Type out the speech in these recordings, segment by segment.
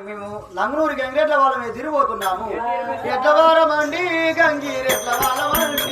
మేము లంగనూరు గంగిరెట్ల వాళ్ళ మీద తిరిగిపోతున్నాము ఎట్లవారమండి గంగిరెట్ల వాళ్ళమండి.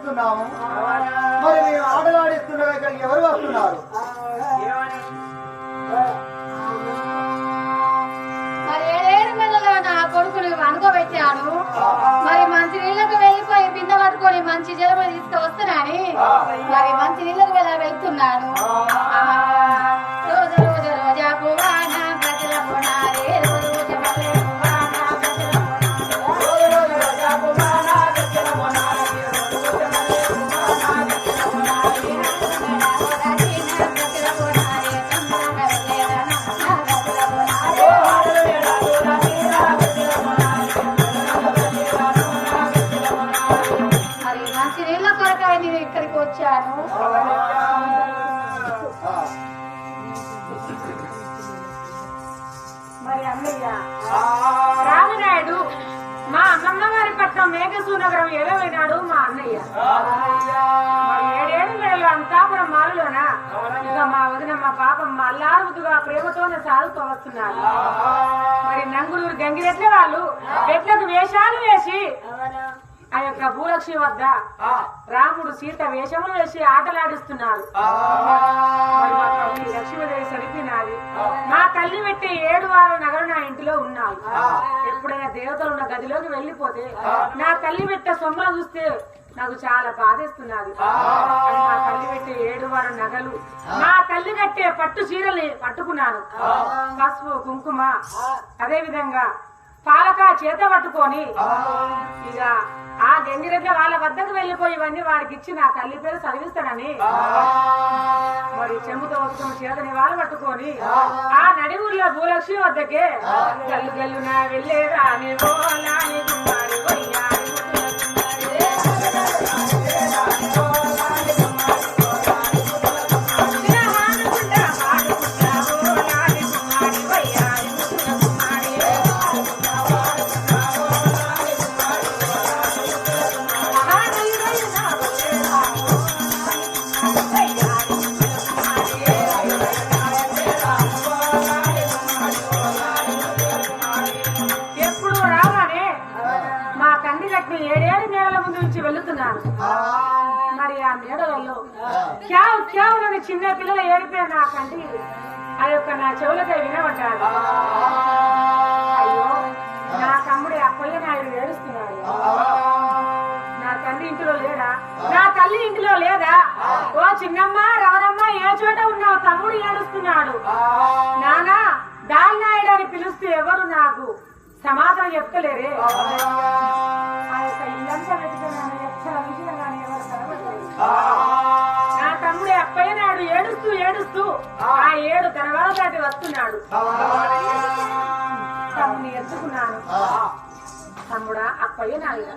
ఆటలాడిపిస్తున్నాము మరి మేము ఆటలాడిస్తుండగా ఇక్కడికి ఎవరు వస్తున్నారు? కొడుకుని అనుకోబెట్టాను మరి మంచి నీళ్ళకు వెళ్ళిపోయి బిందె పట్టుకొని మంచి జలమ తీసుకువస్తున్నాని మరి మంచి నీళ్ళకు వెళ్ళ వెళ్తున్నాను మేఘసూనగరం ఎలవైనాడు మా అన్నయ్య. ఏడేడు నెలలు అంతాపురం మాలులోన. ఇక మా వదిన మా పాపం మల్లారుదుగా ప్రేమతోనే సాగుతూ వస్తున్నారు. మరి నంగులూరు గంగిరెట్ల వాళ్ళు ఎట్లకు వేషాలు వేసి ఆ యొక్క భూలక్ష్మి వద్ద రాముడు సీత వేషములు వేసి ఆటలాడిస్తున్నారు. మా లక్ష్మీదేవి సరిపినాది మా తల్లి పెట్టి ఏడు వారాల నగరు నా ఇంటిలో ఉన్నావు. ఎప్పుడైనా దేవతలు ఉన్న గదిలోకి వెళ్ళిపోతే నా తల్లి పెట్టే సొమ్మలు చూస్తే నాకు చాలా బాధేస్తున్నది. మా తల్లి పెట్టే ఏడు వారం నగలు నా తల్లి కట్టే పట్టు చీరల్ని పట్టుకున్నాను. పసుపు కుంకుమ అదే విధంగా పాలక చేత పట్టుకొని ఇక ఆ గంగిరెడ్ల వాళ్ళ వద్దకు వెళ్ళిపోయి ఇవన్నీ వాడికి ఇచ్చి నా తల్లి పేరు చదివిస్తానని. మరి చెంబుతో వస్తున్న చేతని వాళ్ళు పట్టుకొని ఆ. నడి ఊర్లో భూలక్ష్మి వద్దకే గల్లు గల్లున వెళ్ళేరా మరి ఆ మేడలలో క్యావ్ క్యావ్ అని చిన్న పిల్లలు ఏడిపోయిన నా కంటి ఆ యొక్క నా చెవులకై వినబడ్డాడు అయ్యో నా తమ్ముడి అప్పయ్య నాయుడు ఏడుస్తున్నాడు. నా తండ్రి ఇంటిలో లేడా? నా తల్లి ఇంటిలో లేదా? ఓ చిన్నమ్మ రవరమ్మ ఏ చోట ఉన్నావు? తమ్ముడు ఏడుస్తున్నాడు. నానా దాల్నాయుడు అని పిలిస్తే ఎవరు నాకు? సమాధానం చెప్తలేరే. ఇల్లంతా ఎక్కడ విషయం కానీ. నా తమ్ముడు అప్పయ్య నాడు ఏడుస్తూ ఏడుస్తూ ఆ. ఏడు తర్వాత దాటి వస్తున్నాడు. తమ్ముని ఎత్తుకున్నాను. తమ్ముడా అప్పయ్య నాయుడు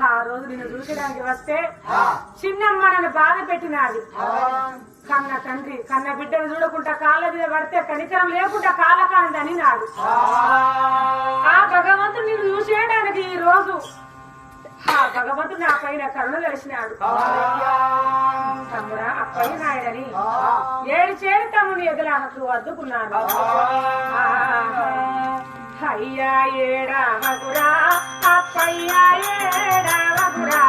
ఆ. రోజు నిన్ను చూసడానికి వస్తే చిన్నమ్మ నన్ను బాధ పెట్టినాది. కన్న తండ్రి కన్న బిడ్డను చూడకుండా కాళ్ళ మీద పడితే కనికరం లేకుండా కాలకాందని నాడు ఆ. భగవంతుడు నిన్ను చూసేయడానికి ఈ రోజు ఆ భగవంతుడు నా పైన కరుణ తెలిసినాడు తమ్ముడా అప్పయ్య నాయుడని ఏడు చేడు తమ్ముని ఎదులకు అద్దుకున్నాను అయ్యా ఏడా మధురా అప్పయ్యా ఏడా మధురా?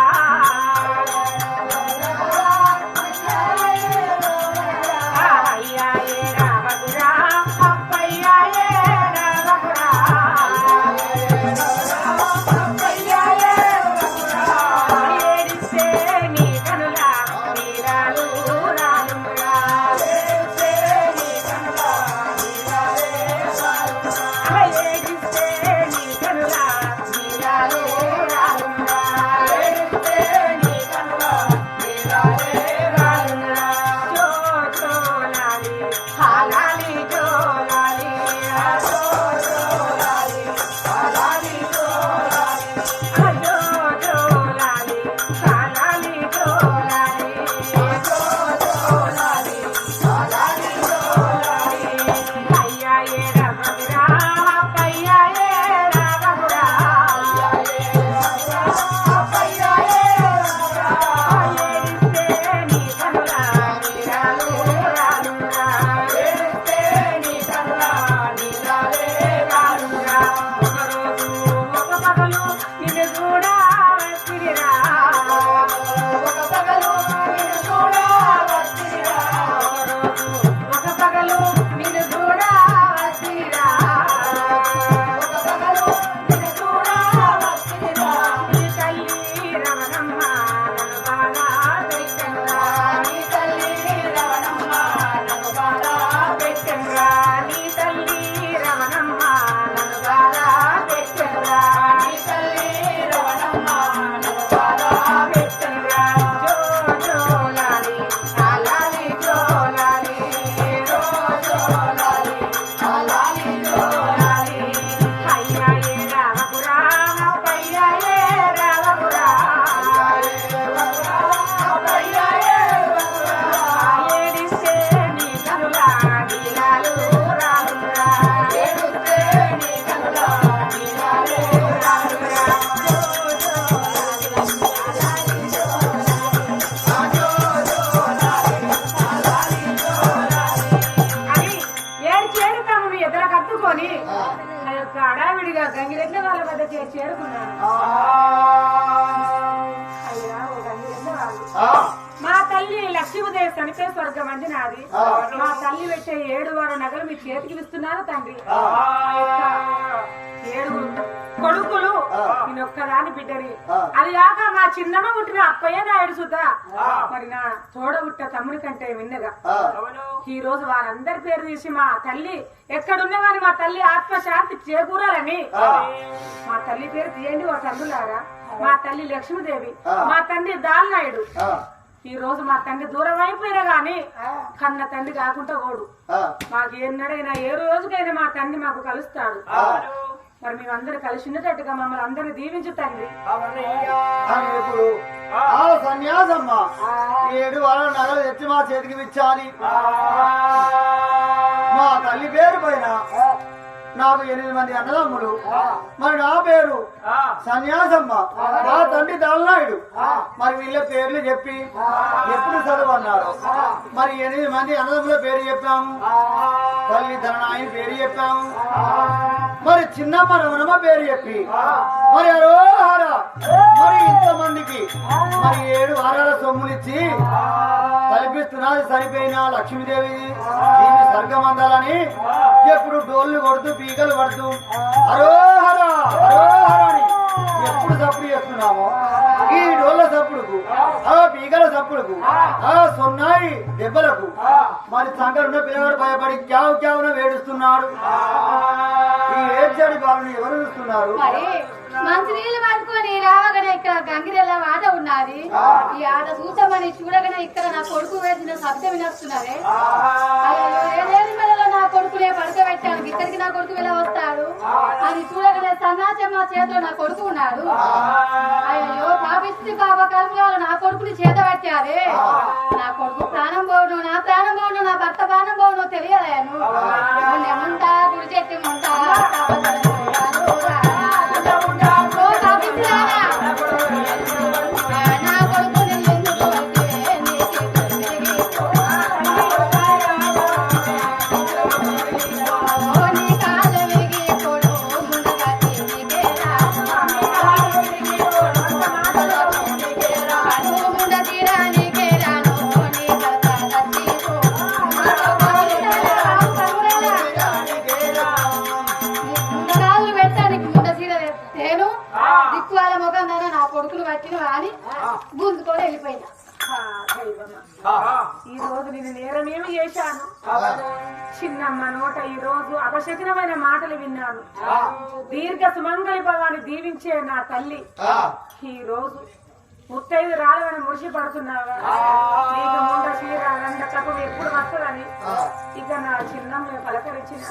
అడావిడిగా గంగిరెడ్ల వాళ్ళ వద్ద చేరుకున్నాను మా తల్లి లక్ష్మీదేవి చనిపే స్వర్గం అంది నాది మా తల్లి పెట్టే ఏడు వారు నగలు మీ చేతికి ఇస్తున్నారు తండ్రి. ఏడుగురు కొడుకులు. నేను ఒక్కదాని బిడ్డని. ఆ. అది కాక మా చిన్నమ్మ పుట్టిన అప్పయ్య నాయుడు సుధా. మరి నా తోడ పుట్ట తమ్ముని కంటే విన్నగా. ఈ రోజు వారందరి పేరు తీసి మా తల్లి ఎక్కడున్నా కానీ మా తల్లి ఆత్మశాంతి చేకూరాలని. మా తల్లి పేరు తీయండి ఓ తండ్రులారా మా తల్లి లక్ష్మీదేవి. మా తండ్రి దాల్నాయుడు ఈ రోజు మా తండ్రి దూరం అయిపోయినా గాని కన్న తండ్రి కాకుండా ఓడు. మాకు ఎన్నడైనా ఏ రోజుకైనా మా తండ్రి మాకు కలుస్తాడు. మరి మేమందరూ కలిసి ఉన్నట్టుగా మమ్మల్ని అందరిని దీవించు తండ్రి. ఇప్పుడు ఆ సన్యాసమ్మ. ఏడు వారాల నగలు తెచ్చి మా చేతికి ఇచ్చాలి మా తల్లి పేరు పైన నాకు ఎనిమిది మంది అన్నదమ్ములు. మరి నా పేరు సన్యాసమ్మ. మా తండ్రి దళనాయుడు. మరి వీళ్ళ పేర్లు చెప్పి ఎప్పుడు చదువు అన్నారు మరి ఎనిమిది మంది అన్నదమ్ముల పేరు చెప్పాము. తల్లి ధననాయని పేరు చెప్పాము. మరి చిన్నమ్మ రమణమ్మ పేరు చెప్పి. మరి అరోహర మరి ఇంతమందికి మరి ఏడు వారాల సొమ్మునిచ్చి కల్పిస్తున్నది సరిపోయిన లక్ష్మీదేవి. దీన్ని స్వర్గమందాలని ఎప్పుడు డోళ్ళు కొడుతూ పీకలు పడుతూ అరోహర అరోహర అని ఎప్పుడు సప్పుడు చేస్తున్నామో ఈ డోళ్ళ సప్పుడుకు ఆ పీకల సప్పుడుకు ఆ సొన్నాయి దెబ్బలకు మరి సంకరున్న పిల్లవాడు భయపడి క్యావు క్యావున వేడుస్తున్నాడు. ఈ ఏడ్చాడి బాలుని ఎవరు చూస్తున్నారు? మరి మంచి నీళ్ళు పట్టుకొని రావగానే ఇక్కడ గంగిరెల ఆట ఉన్నది. ఈ ఆట చూద్దామని చూడగానే ఇక్కడ నా కొడుకు వేసిన శబ్దం వినొస్తున్నదే. నా కొడుకునే పడుకోబెట్టాను ఇక్కడికి నా కొడుకు వెళ్ళ వస్తాడు? అని చూడగానే సన్నాచం నా చేతిలో నా కొడుకు ఉన్నాడు. అయ్యో పాపిస్తుంది పాప కర్మగాలు నా కొడుకుని చేత పట్టారే. నా కొడుకు ప్రాణం పోవడం నా ప్రాణం పోవడం నా భర్త ప్రాణం పోవడం తెలియలేను. గుడి చెట్టు ఉంటా నేరమేమి చేశాను? చిన్నమ్మ నోట ఈ రోజు అపశకనమైన మాటలు విన్నాను. దీర్ఘ సుమంగళి భవాన్ని దీవించే నా తల్లి. ఈ రోజు ముత్తైదు రాళ్ళని మురిసి పడుతున్నావా? నీకు ముండ చీర రండ కథలు ఎప్పుడు వస్తుందని ఇక నా చిన్నమ్మ పలకరించిన